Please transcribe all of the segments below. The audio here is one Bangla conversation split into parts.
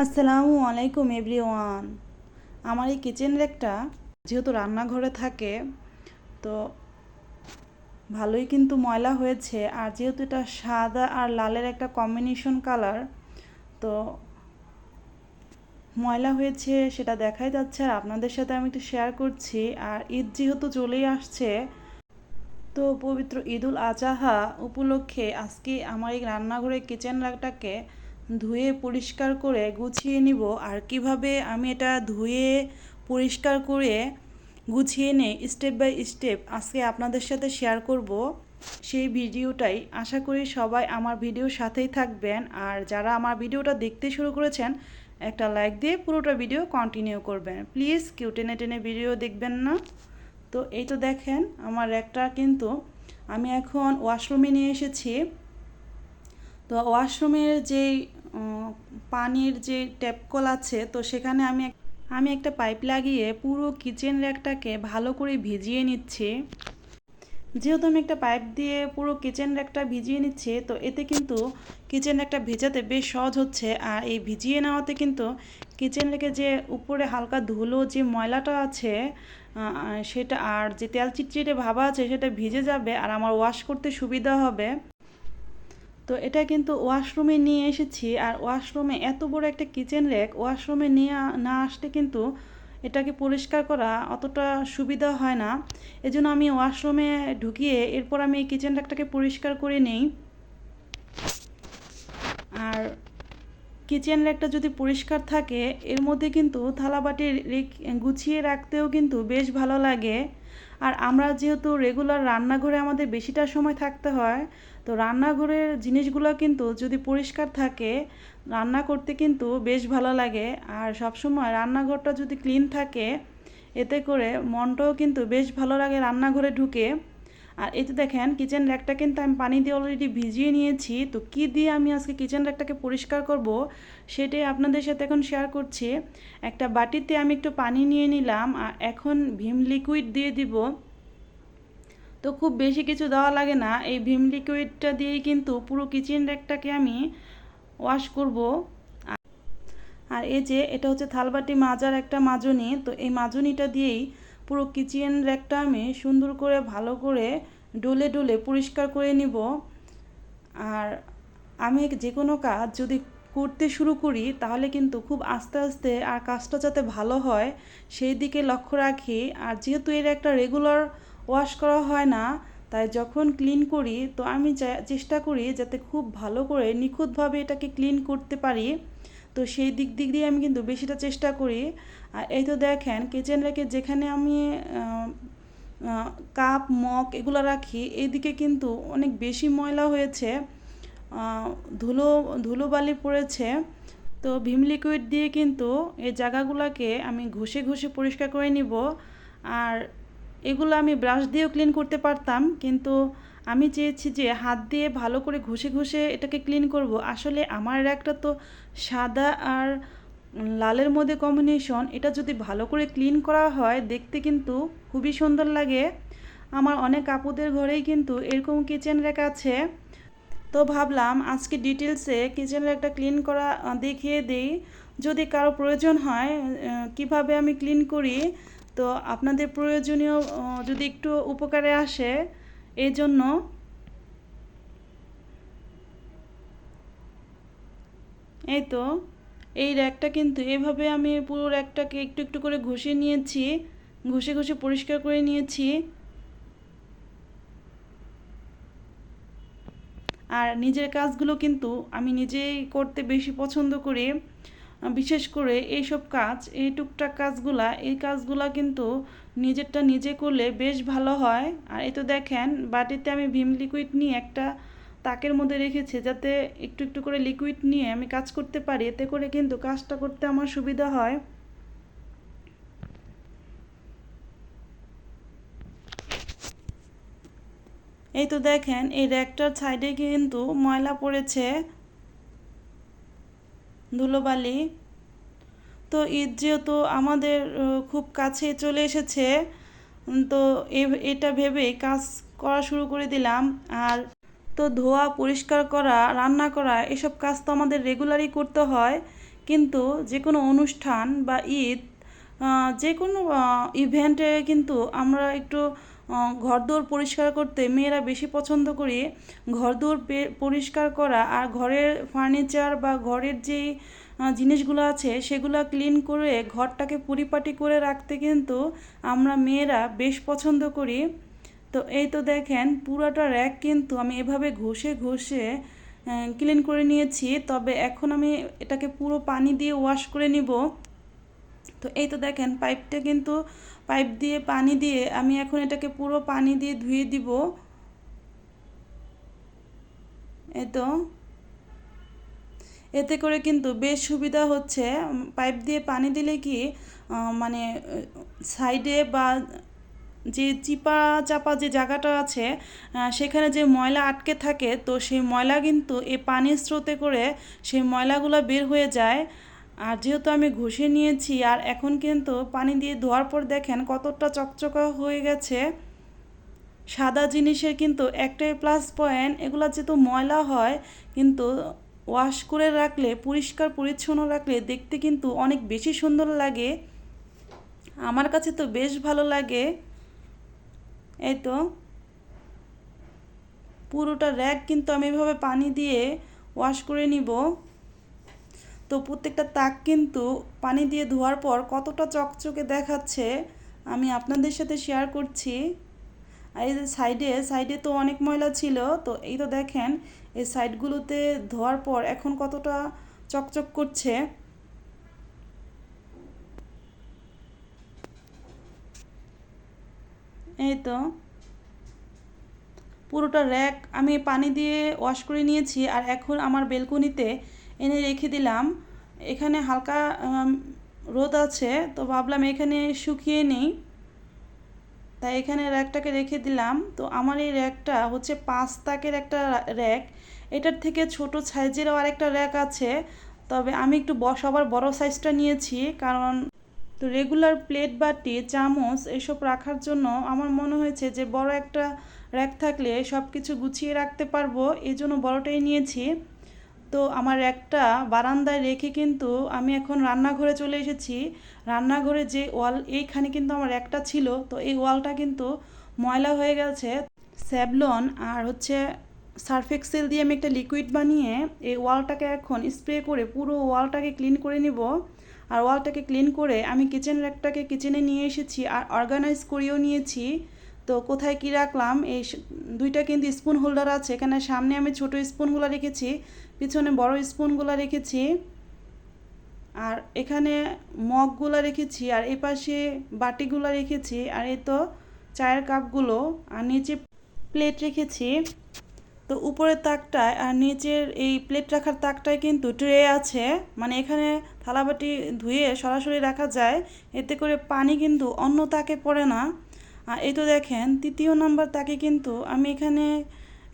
আসসালামু আলাইকুম, এভরিওয়ান। আমার এই কিচেন র্যাকটা যেহেতু রান্নাঘরে থাকে, তো ভালোই কিন্তু ময়লা হয়েছে। আর যেহেতু এটা সাদা আর লালের একটা কম্বিনেশন কালার তো ময়লা হয়েছে সেটা দেখাই যাচ্ছে আর আপনাদের সাথে আমি একটু শেয়ার করছি। আর ঈদ যেহেতু চলেই আসছে, তো পবিত্র ঈদুল আজাহা উপলক্ষে আজকে আমার এই রান্নাঘরের কিচেন র্যাকটাকে ধুয়ে পরিষ্কার করে গুছিয়ে নিব। আর কীভাবে আমি এটা ধুয়ে পরিষ্কার করে গুছিয়ে নেই স্টেপ বাই স্টেপ আজকে আপনাদের সাথে শেয়ার করব। সেই ভিডিওটাই আশা করি সবাই আমার ভিডিওর সাথেই থাকবেন। আর যারা আমার ভিডিওটা দেখতে শুরু করেছেন, একটা লাইক দিয়ে পুরোটা ভিডিও কন্টিনিউ করবেন। প্লিজ কেউ টেনে টেনে ভিডিও দেখবেন না। তো এই তো দেখেন, আমার একটা কিন্তু আমি এখন ওয়াশরুমে নিয়ে এসেছি। তো ওয়াশরুমের যে পানির যে ট্যাপ কল আছে, তো সেখানে আমি আমি একটা পাইপ লাগিয়ে পুরো কিচেন র্যাকটাকে ভালো করে ভিজিয়ে নিচ্ছি। যেহেতু আমি একটা পাইপ দিয়ে পুরো কিচেন র্যাকটা ভিজিয়ে নিচ্ছি, তো এতে কিন্তু কিচেন র্যাকটা ভেজাতে বেশ সহজ হচ্ছে। আর এই ভিজিয়ে নেওয়াতে কিন্তু কিচেন র্যাকে যে উপরে হালকা ধুলো যে ময়লাটা আছে সেটা আর যে তেল চিটচিটে ভাবা আছে, সেটা ভিজে যাবে আর আমার ওয়াশ করতে সুবিধা হবে। তো এটা কিন্তু ওয়াশরুমে নিয়ে এসেছি আর ওয়াশরুমে এত বড় একটা কিচেন র্যাক ওয়াশরুমে নিয়ে না আসলে কিন্তু এটাকে পরিষ্কার করা অতটা সুবিধা হয় না। এজন্য আমি ওয়াশরুমে ঢুকিয়ে এরপর আমি এই কিচেন র্যাকটাকে পরিষ্কার করে নেই। আর কিচেন র্যাকটা যদি পরিষ্কার থাকে, এর মধ্যে কিন্তু থালাবাটি গুছিয়ে রাখতেও কিন্তু বেশ ভালো লাগে। আর আমরা যেহেতু রেগুলার রান্নাঘরে আমাদের বেশিটা সময় থাকতে হয়, তো রান্নাঘরের জিনিসগুলো কিন্তু যদি পরিষ্কার থাকে, রান্না করতে কিন্তু বেশ ভালো লাগে। আর সবসময় রান্নাঘরটা যদি ক্লিন থাকে, এতে করে মনটাও কিন্তু বেশ ভালো লাগে রান্নাঘরে ঢুকে। আর এই এতে দেখেন কিচেন র্যাকটা কিন্তু আমি পানি দিয়ে অলরেডি ভিজিয়ে নিয়েছি। তো কি দিয়ে আমি আজকে কিচেন র্যাকটাকে পরিষ্কার করব সেটাই আপনাদের সাথে এখন শেয়ার করছি। একটা বাটিতে আমি একটু পানি নিয়ে নিলাম আর এখন ভিম লিকুইড দিয়ে দিব। তো খুব বেশি কিছু দেওয়া লাগে না, এই ভিম লিকুইডটা দিয়েই কিন্তু পুরো কিচেন র্যাকটাকে আমি ওয়াশ করব। আর এই যে, এটা হচ্ছে থালবাটি মাজার একটা মাজনি, তো এই মাজনিটা দিয়েই পুরো কিচেন র্যাকটা আমি সুন্দর করে ভালো করে ডলে ডলে পরিষ্কার করে নিব। আর আমি যে কোনো কাজ যদি করতে শুরু করি, তাহলে কিন্তু খুব আস্তে আস্তে আর কাজটা যাতে ভালো হয়, সেই দিকে লক্ষ্য রাখি। আর যেহেতু এর একটা রেগুলার ওয়াশ করা হয় না, তাই যখন ক্লিন করি, তো আমি চেষ্টা করি যাতে খুব ভালো করে নিখুঁতভাবে এটাকে ক্লিন করতে পারি। তো সেই দিক দিক দিয়ে আমি কিন্তু বেশিটা চেষ্টা করি। আর এই তো দেখেন কিচেন রেখে যেখানে আমি কাপ মগ এগুলো রাখি এইদিকে কিন্তু অনেক বেশি ময়লা হয়েছে। ধুলো ধুলোবালি পড়েছে। তো ভিম লিকুইড দিয়ে কিন্তু এই জায়গাগুলোকে আমি ঘষে ঘষে পরিষ্কার করে নিব। আর এগুলো আমি ব্রাশ দিয়েও ক্লিন করতে পারতাম, কিন্তু আমি চেয়েছি যে হাত দিয়ে ভালো করে ঘষে ঘষে এটাকে ক্লিন করব। আসলে আমার একটা তো সাদা আর লালের মধ্যে কম্বিনেশন এটা যদি ভালো করে ক্লিন করা হয়, দেখতে কিন্তু খুবই সুন্দর লাগে। আমার অনেক আপুদের ঘরেই কিন্তু এরকম কিচেন র্যাক আছে। তো ভাবলাম আজকে ডিটেলসে কিচেন র্যাকটা ক্লিন করা দেখিয়ে দিই। যদি কারও প্রয়োজন হয় কীভাবে আমি ক্লিন করি? তো আপনাদের প্রয়োজনীয় যদি একটু উপকারে আসে এই জন্য এই তো, এই র্যাকটা কিন্তু এভাবে আমি পুরো র্যাকটাকে একটু একটু করে ঘষে নিয়েছি, ঘষে ঘষে পরিষ্কার করে নিয়েছি। আর নিজের কাজগুলো কিন্তু আমি নিজেই করতে বেশি পছন্দ করি। বিশেষ করে এইসব কাজ, এই টুকটাক কাজগুলা, এই কাজগুলা কিন্তু নিজেরটা নিজে করলে বেশ ভালো হয়। আর এই তো দেখেন, বাটিতে আমি ভিম লিকুইড নিয়ে একটা তাকের মধ্যে রেখেছি, যাতে একটু একটু করে লিকুইড নিয়ে আমি কাজ করতে পারি। এতে করে কিন্তু কাজটা করতে আমার সুবিধা হয়। এই তো দেখেন, এই র্যাকটার সাইডে কিন্তু ময়লা পড়েছে। ধুলোবালি। তো ঈদ যেহেতু আমাদের খুব কাছে চলে এসেছে তো এটা ভেবে কাজ করা শুরু করে দিলাম। আর তো ধোয়া, পরিষ্কার করা, রান্না করা, এসব কাজ তো আমাদের রেগুলারই করতে হয়। কিন্তু যে কোনো অনুষ্ঠান বা ঈদ যে কোনো ইভেন্টে কিন্তু আমরা একটু ঘরদোর পরিষ্কার করতে মেয়েরা বেশি পছন্দ করি। ঘরদোর পরিষ্কার করা আর ঘরের ফার্নিচার বা ঘরের যেই জিনিসগুলো আছে, সেগুলো ক্লিন করে ঘরটাকে পরিপাটি করে রাখতে কিন্তু আমরা মেয়েরা বেশ পছন্দ করি। তো এই তো দেখেন, পুরাটা র্যাক কিন্তু আমি এভাবে ঘষে ঘষে ক্লিন করে নিয়েছি। তবে এখন আমি এটাকে পুরো পানি দিয়ে ওয়াশ করে নিব। তো এই তো দেখেন পাইপটা কিন্তু পাইপ দিয়ে পানি দিয়ে আমি এখন এটাকে পুরো পানি দিয়ে ধুয়ে দিব। এই তো। এতে করে কিন্তু বেশ সুবিধা হচ্ছে। পাইপ দিয়ে পানি দিলে কি মানে সাইডে বা যে চিপা চাপা যে জায়গাটা আছে সেখানে যে ময়লা আটকে থাকে, তো সেই ময়লা কিন্তু এই পানির স্রোতে করে সেই ময়লাগুলো বের হয়ে যায়। আর যেহেতু আমি ঘষে নিয়েছি, আর এখন কিন্তু পানি দিয়ে ধোয়ার পর দেখেন কতটা চকচকা হয়ে গেছে। সাদা জিনিসের কিন্তু একটাই প্লাস পয়েন্ট এগুলো যেহেতু ময়লা হয়, কিন্তু ওয়াশ করে রাখলে, পরিষ্কার, পরিচ্ছন্ন রাখলে দেখতে কিন্তু অনেক বেশি সুন্দর লাগে। আমার কাছে তো বেশ ভালো লাগে। এই তো। পুরোটা র্যাক কিন্তু আমি এভাবে পানি দিয়ে ওয়াশ করে নিব। তো প্রত্যেকটা তাক কিন্তু পানি দিয়ে ধোয়ার পর কতটা চকচকে দেখাচ্ছে, আমি আপনাদের সাথে শেয়ার করছি। আর এই যে সাইডে সাইডে তো অনেক ময়লা ছিল, তো এই তো দেখেন, এই সাইডগুলোতে ধোয়ার পর এখন কতটা চকচক করছে। এই তো। পুরোটা র্যাক আমি পানি দিয়ে ওয়াশ করে নিয়েছি, আর এখন আমার বেলকনিতে এনে রেখে দিলাম। এখানে হালকা রোদ আছে, তো ভাবলাম এখানে শুকিয়ে নেই। তাই এখানে র্যাকটাকে রেখে দিলাম। তো আমার এই র্যাকটা হচ্ছে পাঁচ তাকের একটা র্যাক। এটার থেকে ছোট সাইজেরও আরেকটা র্যাক আছে। তবে আমি একটু সবার বড় সাইজটা নিয়েছি। কারণ তো রেগুলার প্লেট বাটি, চামচ এসব রাখার জন্য আমার মনে হয়েছে যে বড় একটা র্যাক থাকলে সব কিছু গুছিয়ে রাখতে পারব। এই জন্য বড়টাই নিয়েছি। তো আমার একটা বারান্দায় রেখে কিন্তু আমি এখন রান্নাঘরে চলে এসেছি। রান্নাঘরে যে ওয়াল, এইখানে কিন্তু আমার একটা ছিল। তো এই ওয়ালটা কিন্তু ময়লা হয়ে গেছে। স্যাভলন আর হচ্ছে সার্ফ এক্সেল দিয়ে আমি একটা লিকুইড বানিয়ে এই ওয়ালটাকে এখন স্প্রে করে পুরো ওয়ালটাকে ক্লিন করে নিব। আর ওয়ালটাকে ক্লিন করে আমি কিচেন র্যাকটাকে কিচেনে নিয়ে এসেছি আর অর্গানাইজ করেও নিয়েছি। তো কোথায় কি রাখলাম? এই দুইটা কিন্তু স্পুন হোল্ডার আছে। এখানে সামনে আমি ছোট স্পুনগুলো রেখেছি, পিছনে বড় স্পুনগুলো রেখেছি, আর এখানে মগগুলো রেখেছি, আর এই পাশে বাটিগুলো রেখেছি, আর এই তো চায়ের কাপগুলো আর নিচে প্লেট রেখেছি। তো উপরের তাকটায়, আর নিচের এই প্লেট রাখার তাকটায় কিন্তু ট্রে আছে। মানে এখানে থালাবাটি ধুয়ে সরাসরি রাখা যায়, এতে করে পানি কিন্তু অন্য তাকে পড়ে না। এই তো দেখেন, তৃতীয় নাম্বার তাকে কিন্তু আমি এখানে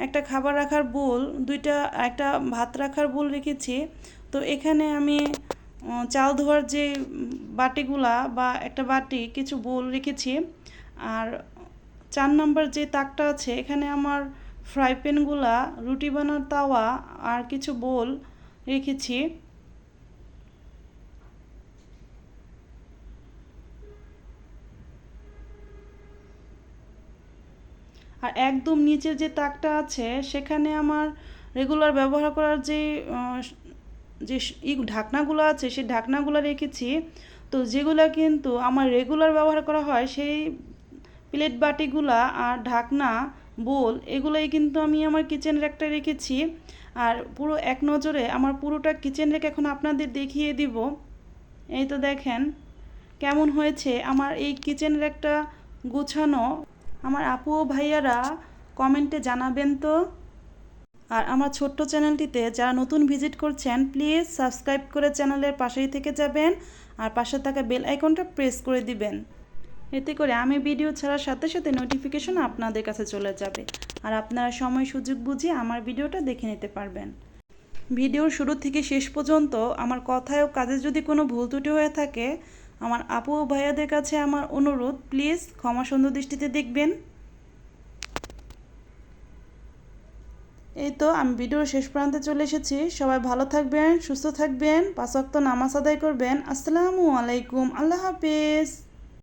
একটা খাবার রাখার বোল দুইটা, একটা ভাত রাখার বোল রেখেছি। তো এখানে আমি চাল ধোয়ার যে বাটিগুলা বা একটা বাটি, কিছু বোল রেখেছি। আর চার নাম্বার যে তাকটা আছে, এখানে আমার ফ্রাই প্যানগুলা রুটি বানার তাওয়া আর কিছু বোল রেখেছি। আর একদম নিচের যে তাকটা আছে, সেখানে আমার রেগুলার ব্যবহার করার যে যে ই ঢাকনাগুলো আছে, সেই ঢাকনাগুলো রেখেছি। তো যেগুলো কিন্তু আমার রেগুলার ব্যবহার করা হয়, সেই প্লেট বাটিগুলা আর ঢাকনা বোল এগুলোই কিন্তু আমি আমার কিচেন র্যাকটা রেখেছি। আর পুরো এক নজরে আমার পুরোটা কিচেন র্যাক এখন আপনাদের দেখিয়ে দিব। এই তো দেখেন, কেমন হয়েছে আমার এই কিচেন র্যাকটা গোছানো আমার আপু ও ভাইয়ারা কমেন্টে জানাবেন তো। আর আমার ছোট্ট চ্যানেলটিতে যারা নতুন ভিজিট করছেন, প্লিজ সাবস্ক্রাইব করে চ্যানেলের পাশেই থেকে যাবেন আর পাশে থাকা বেল আইকনটা প্রেস করে দিবেন। এতে করে আমি ভিডিও ছাড়ার সাথে সাথে নোটিফিকেশন আপনাদের কাছে চলে যাবে আর আপনারা সময় সুযোগ বুঝে আমার ভিডিওটা দেখে নিতে পারবেন। ভিডিওর শুরু থেকে শেষ পর্যন্ত আমার কথায় ও কাজে যদি কোনো ভুল ত্রুটি হয়ে থাকে আমার আপু ও ভাইয়াদের কাছে আমার অনুরোধ, প্লিজ ক্ষমা সুন্দর দৃষ্টিতে দেখবেন। এই তো আমি ভিডিওর শেষ প্রান্তে চলে এসেছি। সবাই ভালো থাকবেন, সুস্থ থাকবেন, পাঁচ নামাজ আদায় করবেন। আসসালামু আলাইকুম, আল্লাহ হাফিজ।